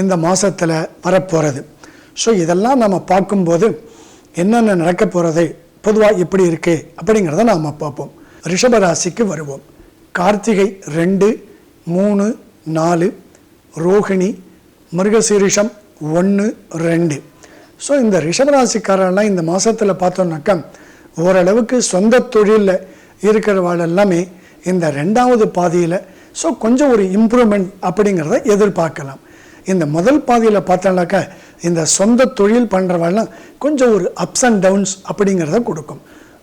இந்த மாதத்தில் வரப்போகிறது ஸோ இதெல்லாம் நம்ம பார்க்கும்போது என்னென்ன நடக்க போகிறது பொதுவாக எப்படி இருக்குது அப்படிங்கிறத நாம் பார்ப்போம். ரிஷபராசிக்கு வருவோம். கார்த்திகை ரெண்டு மூணு நாலு ரோகிணி மிருகசீரிஷம் ஒன்று ரெண்டு. ஸோ இந்த ரிஷபராசிக்காரெல்லாம் இந்த மாதத்தில் பார்த்தோம்னாக்கா ஓரளவுக்கு சொந்த தொழிலில் இருக்கிறவாள் எல்லாமே இந்த ரெண்டாவது பாதியில். ஸோ கொஞ்சம் ஒரு இம்ப்ரூவ்மெண்ட் அப்படிங்கிறத எதிர்பார்க்கலாம். இந்த முதல் பாதியில் பார்த்தோம்னாக்கா இந்த சொந்த தொழில் பண்ணுறவெல்லாம் கொஞ்சம் ஒரு அப்ஸ் அண்ட் டவுன்ஸ் அப்படிங்கிறத கொடுக்கும்.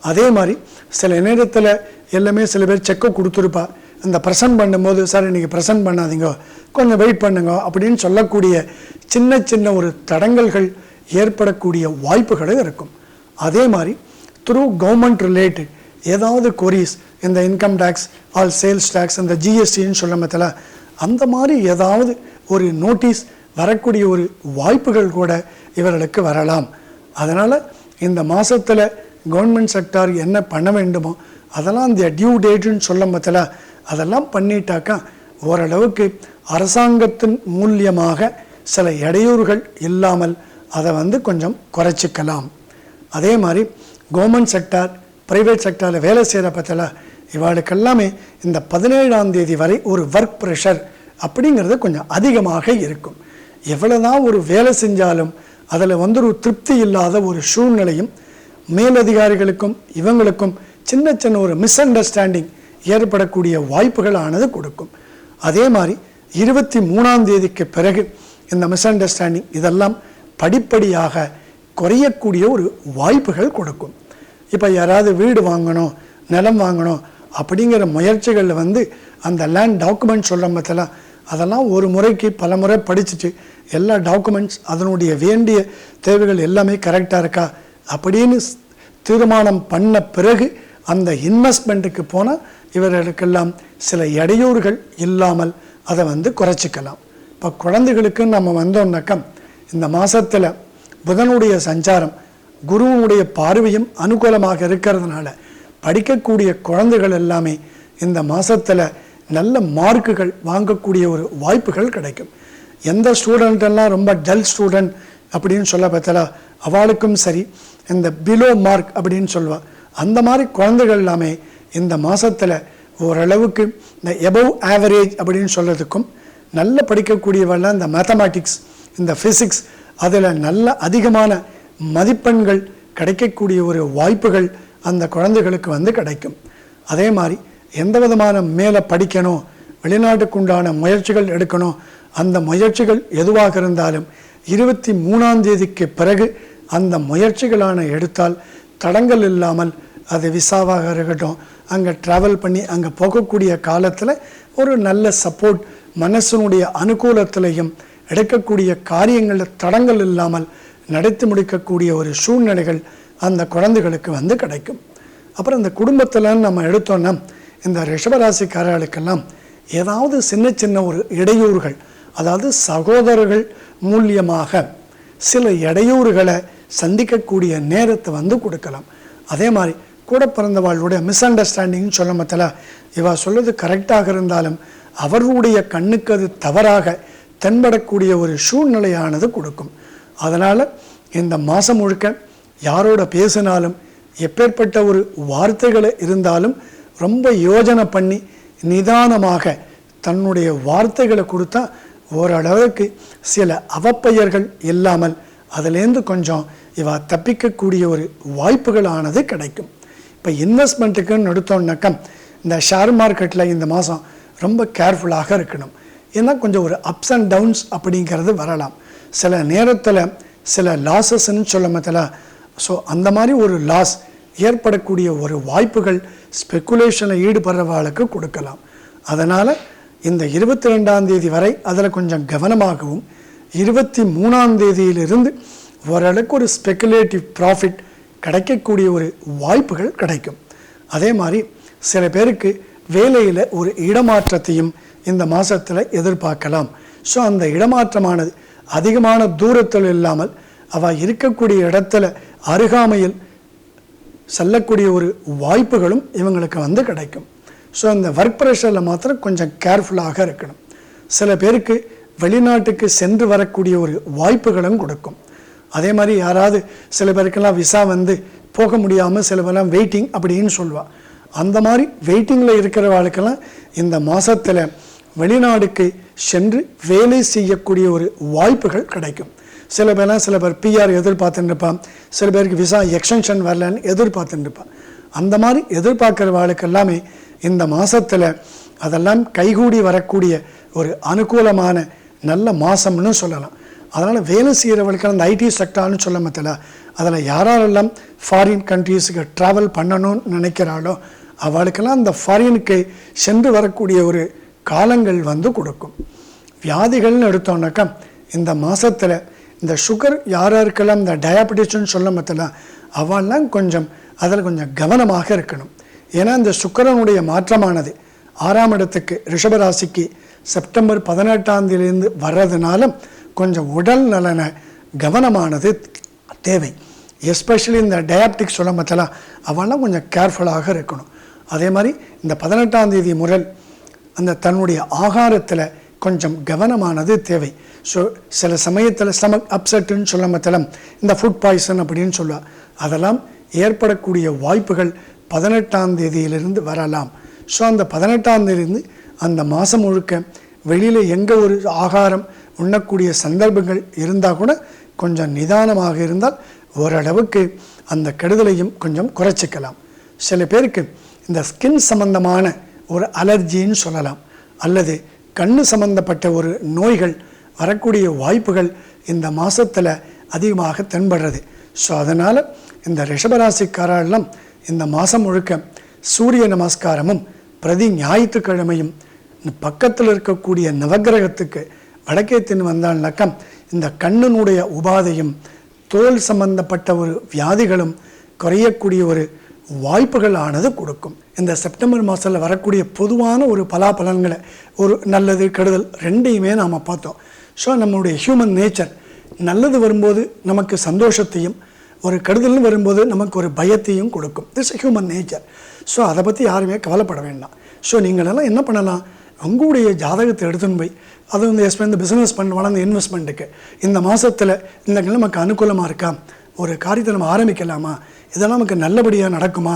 அதே மாதிரி சில நேரத்தில் எல்லாமே சில பேர் செக்கை கொடுத்துருப்பா. இந்த ப்ரெசன்ட் பண்ணும்போது சார் இன்றைக்கி ப்ரெசன்ட் பண்ணாதீங்க. கொஞ்சம் வெயிட் பண்ணுங்க. அப்படின்னு சொல்லக்கூடிய சின்ன சின்ன ஒரு தடங்கல்கள் ஏற்படக்கூடிய வாய்ப்புகளும் இருக்கும். அதே மாதிரி த்ரூ கவர்மெண்ட் ரிலேட்டட் ஏதாவது கொரிஸ் இந்த income tax or sales tax இந்த ஜிஎஸ்டின்னு சொல்ல மத்தில அந்த மாதிரி ஏதாவது ஒரு நோட்டீஸ் வரக்கூடிய ஒரு வாய்ப்புகள் கூட இவர்களுக்கு வரலாம். அதனால் இந்த மாதத்தில் கவர்மெண்ட் செக்டார் என்ன பண்ண வேண்டுமோ அதெல்லாம் இந்த டியூ டேட்டுன்னு சொல்ல பத்தில அதெல்லாம் பண்ணிட்டாக்கா ஓரளவுக்கு அரசாங்கத்தின் மூலியமாக சில இடையூறுகள் இல்லாமல் அதை வந்து கொஞ்சம் குறைச்சிக்கலாம். அதே மாதிரி கவர்மெண்ட் செக்டார் ப்ரைவேட் செக்டாரில் வேலை செய்கிற பற்றில இவாளுக்கெல்லாமே இந்த பதினேழாம் தேதி வரை ஒரு ஒர்க் ப்ரெஷர் அப்படிங்கிறது கொஞ்சம் அதிகமாக இருக்கும். எவ்வளோதான் ஒரு வேலை செஞ்சாலும் அதில் வந்து ஒரு திருப்தி இல்லாத ஒரு சூழ்நிலையும் மேலதிகாரிகளுக்கும் இவங்களுக்கும் சின்ன சின்ன ஒரு மிஸ் அண்டர்ஸ்டாண்டிங் ஏற்படக்கூடிய வாய்ப்புகள் ஆனது கொடுக்கும். அதே மாதிரி இருபத்தி மூணாம் தேதிக்கு பிறகு இந்த மிஸ் அண்டர்ஸ்டாண்டிங் இதெல்லாம் படிப்படியாக குறையக்கூடிய ஒரு வாய்ப்புகள் கொடுக்கும். இப்போ யாராவது வீடு வாங்கணும் நிலம் வாங்கணும் அப்படிங்கிற முயற்சிகளில் வந்து அந்த லேண்ட் டாக்குமெண்ட் சொல்கிற மத்தெல்லாம் அதெல்லாம் ஒரு முறைக்கு பல முறை படிச்சுட்டு எல்லா டாக்குமெண்ட்ஸ் அதனுடைய வேண்டிய தேவைகள் எல்லாமே கரெக்டாக இருக்கா? அப்படின்னு தீர்மானம் பண்ண பிறகு அந்த இன்வெஸ்ட்மெண்ட்டுக்கு போனால் இவர்களுக்கெல்லாம் சில இடையூறுகள் இல்லாமல் அதை வந்து குறைச்சிக்கலாம். இப்போ குழந்தைகளுக்கு நம்ம வந்தோம்னாக்கா இந்த மாதத்தில் புதனுடைய சஞ்சாரம் குருவனுடைய பார்வையும் அனுகூலமாக இருக்கிறதுனால படிக்கக்கூடிய குழந்தைகள் எல்லாமே இந்த மாதத்தில் நல்ல மார்க்குகள் வாங்கக்கூடிய ஒரு வாய்ப்புகள் கிடைக்கும். எந்த ஸ்டூடெண்ட்டெல்லாம் ரொம்ப டல் ஸ்டூடெண்ட் அப்படின்னு சொல்ல பார்த்தாலா அவளுக்கும் சரி இந்த பிலோ மார்க் அப்படின்னு சொல்லுவாள் அந்த மாதிரி குழந்தைகள் எல்லாமே இந்த மாதத்தில் ஓரளவுக்கு இந்த எபவ் ஆவரேஜ் அப்படின்னு சொல்கிறதுக்கும் நல்ல படிக்கக்கூடியவெல்லாம் இந்த மேத்தமேட்டிக்ஸ் இந்த ஃபிசிக்ஸ் அதில் நல்ல அதிகமான மதிப்பெண்கள் கிடைக்கக்கூடிய ஒரு வாய்ப்புகள் அந்த குழந்தைகளுக்கு வந்து கிடைக்கும். அதே மாதிரி எந்த விதமான மேலே படிக்கணும் வெளிநாட்டுக்கு உண்டான முயற்சிகள் எடுக்கணும் அந்த முயற்சிகள் எதுவாக இருந்தாலும் இருபத்தி மூணாம் தேதிக்கு பிறகு அந்த முயற்சிகளான எடுத்தால் தடங்கள் இல்லாமல் அது விசாவாக இருக்கட்டும் அங்கே ட்ராவல் பண்ணி அங்கே போகக்கூடிய காலத்தில் ஒரு நல்ல சப்போர்ட் மனசனுடைய அனுகூலத்திலையும் எடுக்கக்கூடிய காரியங்களில் தடங்கள் இல்லாமல் நடத்தி முடிக்கக்கூடிய ஒரு சூழ்நிலைகள் அந்த குழந்தைகளுக்கு வந்து கிடைக்கும். அப்புறம் இந்த குடும்பத்தில் நம்ம எடுத்தோன்னா இந்த ரிஷபராசிக்காரர்களுக்கெல்லாம் ஏதாவது சின்ன சின்ன ஒரு இடையூறுகள் அதாவது சகோதரர்கள் மூலியமாக சில இடையூறுகளை சந்திக்கக்கூடிய நேரத்தை வந்து கொடுக்கலாம். அதே மாதிரி கூட பிறந்தவாளுடைய மிஸ் அண்டர்ஸ்டாண்டிங்னு சொல்ல மத்தில இவா சொல்வது கரெக்டாக இருந்தாலும் அவர்களுடைய கண்ணுக்கு அது தவறாக தென்படக்கூடிய ஒரு சூழ்நிலையானது கொடுக்கும். அதனால் இந்த மாதம் முழுக்க யாரோட பேசினாலும் எப்பேற்பட்ட ஒரு வார்த்தைகளை இருந்தாலும் ரொம்ப யோஜனை பண்ணி நிதானமாக தன்னுடைய வார்த்தைகளை கொடுத்தா ஓரளவுக்கு சில அவப்பெயர்கள் இல்லாமல் அதுலேருந்து கொஞ்சம் இவா தப்பிக்கக்கூடிய ஒரு வாய்ப்புகளானது கிடைக்கும். இப்போ இன்வெஸ்ட்மெண்ட்டுக்குன்னு எடுத்தோம்னாக்கா இந்த ஷேர் மார்க்கெட்டில் இந்த மாதம் ரொம்ப கேர்ஃபுல்லாக இருக்கணும். ஏன்னா கொஞ்சம் ஒரு அப்ஸ் அண்ட் டவுன்ஸ் அப்படிங்கிறது வரலாம். சில நேரத்தில் சில லாஸஸ்ன்னு சொல்ல மத்தில ஸோ அந்த மாதிரி ஒரு லாஸ் ஏற்படக்கூடிய ஒரு வாய்ப்புகள் ஸ்பெக்குலேஷனை ஈடுபடுறவாளுக்கு கொடுக்கலாம். அதனால் இந்த இருபத்தி ரெண்டாம் தேதி வரை அதில் கொஞ்சம் கவனமாகவும் இருபத்தி மூணாம் தேதியிலிருந்து ஓரளவுக்கு ஒரு ஸ்பெக்குலேட்டிவ் ப்ராஃபிட் கிடைக்கக்கூடிய ஒரு வாய்ப்புகள் கிடைக்கும். அதே மாதிரி சில பேருக்கு வேலையில் ஒரு இடமாற்றத்தையும் இந்த மாதத்தில் எதிர்பார்க்கலாம். ஸோ அந்த இடமாற்றமானது அதிகமான தூரத்தில் இல்லாமல் அவள் இருக்கக்கூடிய இடத்துல அருகாமையில் செல்லக்கூடிய ஒரு வாய்ப்புகளும் இவங்களுக்கு வந்து கிடைக்கும். ஸோ அந்த ஒர்க் ப்ரெஷரில் மாத்திரம் கொஞ்சம் கேர்ஃபுல்லாக இருக்கணும். சில பேருக்கு வெளிநாட்டுக்கு சென்று வரக்கூடிய ஒரு வாய்ப்புகளும் கொடுக்கும். அதே மாதிரி யாராவது சில பேருக்கெல்லாம் விசா வந்து போக முடியாமல் சில பேர்லாம் வெயிட்டிங் அப்படின்னு சொல்லுவாள் அந்த மாதிரி வெயிட்டிங்கில் இருக்கிறவாளுக்கெல்லாம் இந்த மாதத்தில் வெளிநாடுக்கு சென்று வேலை செய்யக்கூடிய ஒரு வாய்ப்புகள் கிடைக்கும். சில பேர்லாம் சில பேர் பிஆர் எதிர்பார்த்துன்னு இருப்பான் சில பேருக்கு விசா எக்ஸ்டென்ஷன் வரலன்னு எதிர்பார்த்துன்னு இருப்பான் அந்த மாதிரி எதிர்பார்க்குறவாளுக்கு எல்லாமே இந்த மாதத்தில் அதெல்லாம் கைகூடி வரக்கூடிய ஒரு அனுகூலமான நல்ல மாதம்னு சொல்லலாம். அதனால் வேலை செய்கிறவளுக்கு அந்த ஐடி செக்டார்னு சொல்ல மத்தில அதில் யாரெல்லாம் ஃபாரின் கண்ட்ரீஸுக்கு ட்ராவல் பண்ணணும்னு நினைக்கிறாளோ அவளுக்கெல்லாம் அந்த ஃபாரினுக்கு சென்று வரக்கூடிய ஒரு காலங்கள் வந்து கொடுக்கும். வியாதிகள்னு எடுத்தோன்னாக்கா இந்த மாதத்தில் இந்த சுகர் யார் யாருக்கெல்லாம் இந்த டயபெட்டிஸ்னு சொல்ல மத்தில அவெல்லாம் கொஞ்சம் அதில் கொஞ்சம் கவனமாக இருக்கணும். ஏன்னா இந்த சுக்கரனுடைய மாற்றமானது ஆறாம் இடத்துக்கு ரிஷபராசிக்கு செப்டம்பர் பதினெட்டாந்தேதியிலேருந்து வர்றதுனால கொஞ்சம் உடல் நலன கவனமானது தேவை. எஸ்பெஷலி இந்த டயாப்டிக் சொல்ல மத்தலாம் அவெல்லாம் கொஞ்சம் கேர்ஃபுல்லாக இருக்கணும். அதே மாதிரி இந்த பதினெட்டாம் தேதி முதல் அந்த தன்னுடைய ஆகாரத்தில் கொஞ்சம் கவனமானது தேவை. ஸோ சில சமயத்தில் ஸ்டமக் அப்செட்டுன்னு சொல்ல மத்தலம் இந்த ஃபுட் பாய்சன் அப்படின்னு சொல்லுவார் அதெல்லாம் ஏற்படக்கூடிய வாய்ப்புகள் பதினெட்டாம் தேதியிலிருந்து வரலாம். ஸோ அந்த பதினெட்டாம் தேதியிலிருந்து அந்த மாதம் முழுக்க வெளியில் எங்கே ஒரு ஆகாரம் உண்ணக்கூடிய சந்தர்ப்பங்கள் இருந்தால் கூட கொஞ்சம் நிதானமாக இருந்தால் ஓரளவுக்கு அந்த கெடுதலையும் கொஞ்சம் குறைச்சிக்கலாம். சில பேருக்கு இந்த ஸ்கின் சம்பந்தமான ஒரு அலர்ஜின்னு சொல்லலாம். அல்லது கண்ணு சம்பந்தப்பட்ட ஒரு நோய்கள் வரக்கூடிய வாய்ப்புகள் இந்த மாதத்தில் அதிகமாக தென்படுறது. ஸோ அதனால் இந்த ரிஷபராசிக்காரெல்லாம் இந்த மாதம் முழுக்க சூரிய நமஸ்காரமும் பிரதி ஞாயிற்றுக்கிழமையும் பக்கத்தில் இருக்கக்கூடிய நவக்கிரகத்துக்கு வடக்கே தின் வந்தால்னாக்கா இந்த கண்ணினுடைய உபாதையும் தோல் சம்பந்தப்பட்ட ஒரு வியாதிகளும் குறையக்கூடிய ஒரு வாய்ப்புகள் ஆனது கொடுக்கும். இந்த செப்டம்பர் மாதத்தில் வரக்கூடிய பொதுவான ஒரு பலாபலன்களை ஒரு நல்லது கெடுதல் ரெண்டையுமே நாம் பார்த்தோம். ஸோ நம்மளுடைய ஹியூமன் நேச்சர் நல்லது வரும்போது நமக்கு சந்தோஷத்தையும் ஒரு கெடுதல்னு வரும்போது நமக்கு ஒரு பயத்தையும் கொடுக்கும். திஸ் ஹியூமன் நேச்சர் ஸோ அதை பற்றி யாருமே கவலைப்பட வேண்டாம். ஸோ நீங்களெல்லாம் என்ன பண்ணலாம்? உங்களுடைய ஜாதகத்தை எடுத்துன்னு போய் அது வந்து எஸ்பெண்ட் இந்த பிஸ்னஸ் பண்ண வளர்ந்த இன்வெஸ்ட்மெண்ட்டுக்கு இந்த மாதத்தில் இந்த நமக்கு அனுகூலமாக இருக்கா? ஒரு காரியத்தை நம்ம ஆரம்பிக்கலாமா? இதெல்லாம் நமக்கு நல்லபடியாக நடக்குமா?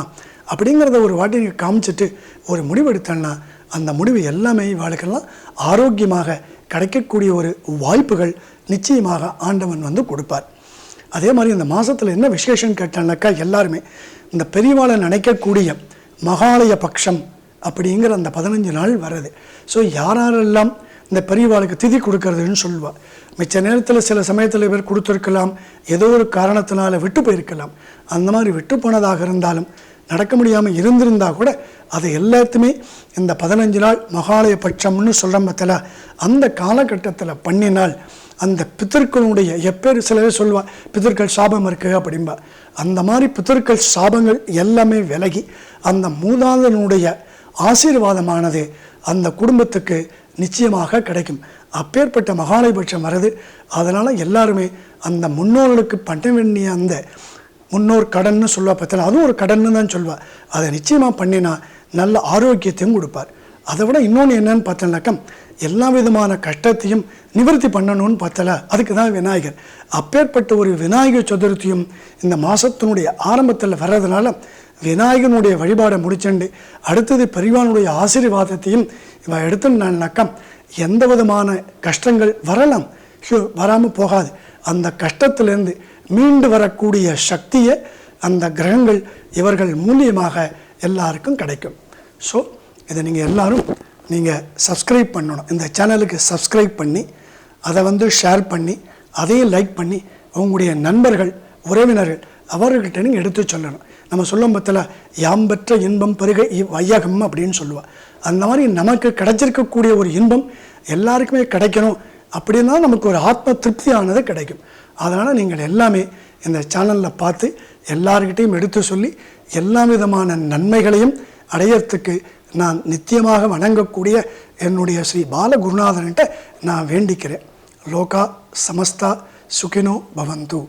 அப்படிங்கிறத ஒரு வாட்டி நீங்கள் காமிச்சிட்டு ஒரு முடிவு எடுத்தோன்னா அந்த முடிவு எல்லாமே வாழ்க்கெல்லாம் ஆரோக்கியமாக கிடைக்கக்கூடிய ஒரு வாய்ப்புகள் நிச்சயமாக ஆண்டவன் வந்து கொடுப்பார். அதே மாதிரி இந்த மாதத்தில் என்ன விசேஷம் கேட்டானாக்கா எல்லாருமே இந்த பெரியவாளை நினைக்கக்கூடிய மகாலய பட்சம் அப்படிங்கிற அந்த பதினஞ்சு நாள் வருது ஸோ யாரெல்லாம் இந்த பெரியவாளுக்கு திதி கொடுக்கறதுன்னு சொல்லுவாள் மிச்ச நேரத்தில் சில சமயத்தில் இவர் கொடுத்துருக்கலாம் ஏதோ ஒரு காரணத்தினால விட்டு போயிருக்கலாம். அந்த மாதிரி விட்டு போனதாக இருந்தாலும் நடக்க முடியாமல் இருந்திருந்தா கூட அதை எல்லாத்தையுமே இந்த பதினஞ்சு நாள் மகாலய பட்சம்னு சொல்கிற மத்தில அந்த காலகட்டத்தில் பண்ணினால் அந்த பித்தர்களுடைய எப்பேர் சிலவே சொல்லுவாள் பித்தர்கள் சாபம் இருக்கு அப்படிம்பா. அந்த மாதிரி பித்தர்கள் சாபங்கள் எல்லாமே விலகி அந்த மூதாதனுடைய ஆசீர்வாதமானது அந்த குடும்பத்துக்கு நிச்சயமாக கிடைக்கும். அப்பேற்பட்ட மகாலயபட்சம் வருது அதனால் எல்லாருமே அந்த முன்னோர்களுக்கு பண்ண வேண்டிய அந்த முன்னோர் கடன்னு சொல்லுவா பார்த்தா அதுவும் ஒரு கடன்னு தான் சொல்லுவா. அதை நிச்சயமாக பண்ணினா நல்ல ஆரோக்கியத்தையும் கொடுப்பார். அதை விட இன்னொன்று என்னன்னு பார்த்தோம்னாக்கா எல்லா விதமான கஷ்டத்தையும் நிவர்த்தி பண்ணணும்னு பார்த்தல அதுக்கு தான் விநாயகர். அப்பேற்பட்ட ஒரு விநாயகர் சதுர்த்தியும் இந்த மாதத்தினுடைய ஆரம்பத்தில் வர்றதுனால விநாயகனுடைய வழிபாடை முடிச்சுண்டு அடுத்தது பெரியவானுடைய ஆசீர்வாதத்தையும் இவன் எடுத்துனாக்கா எந்த விதமான கஷ்டங்கள் வரலாம்? வராமல் போகாது. அந்த கஷ்டத்திலேருந்து மீண்டு வரக்கூடிய சக்தியை அந்த கிரகங்கள் இவர்கள் மூலியமாக எல்லாருக்கும் கிடைக்கும். ஸோ இதை நீங்கள் எல்லாரும் நீங்கள் சப்ஸ்கிரைப் பண்ணணும். இந்த சேனலுக்கு சப்ஸ்கிரைப் பண்ணி அதை வந்து ஷேர் பண்ணி அதையும் லைக் பண்ணி உங்களுடைய நண்பர்கள் உறவினர்கள் அவர்கள்ட்ட நீங்கள் எடுத்து சொல்லணும். நம்ம சொல்லும் பத்தில் யாம் பெற்ற இன்பம் பருகை வையகம் அப்படின்னு சொல்லுவாள் அந்த மாதிரி நமக்கு கிடைச்சிருக்கக்கூடிய ஒரு இன்பம் எல்லாருக்குமே கிடைக்கணும் அப்படின்னா நமக்கு ஒரு ஆத்ம திருப்தியானது கிடைக்கும். அதனால் நீங்கள் எல்லாமே இந்த சேனலில் பார்த்து எல்லார்கிட்டையும் எடுத்து சொல்லி எல்லா விதமான நன்மைகளையும் அடையறதுக்கு நான் நித்தியமாக வணங்கக்கூடிய என்னுடைய ஸ்ரீ பாலகுருநாதன்கிட்ட நான் வேண்டிக்கிறேன். லோகா சமஸ்தா சுகினோ பவந்து.